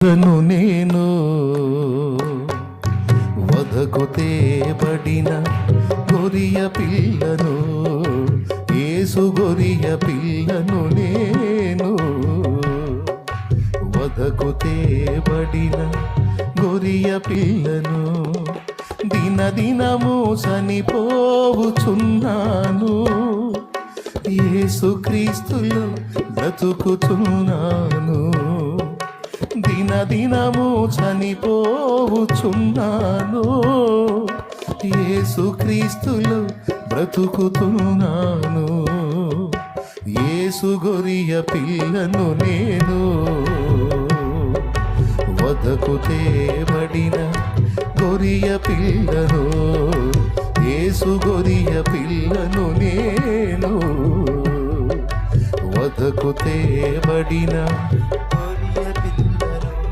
ను నేను వదకు తేబడిన గొరియ పిల్లను ఏసు గొరియ పిల్లను నేను వదకు తేబడిన గొరియ పిల్లను దిన దినము చనిపోవుచున్నాను. యేసుక్రీస్తులో బ్రతుకుతున్నాను దినము చనిపోవుచున్నాను. ఏసుక్రీస్తులు బ్రతుకుతున్నాను. యేసు గొరియ పిల్లను నేను వదకు తేబడిన గొరియ పిల్లను యేసు గొరియ పిల్లను నేను వదకు తేబడిన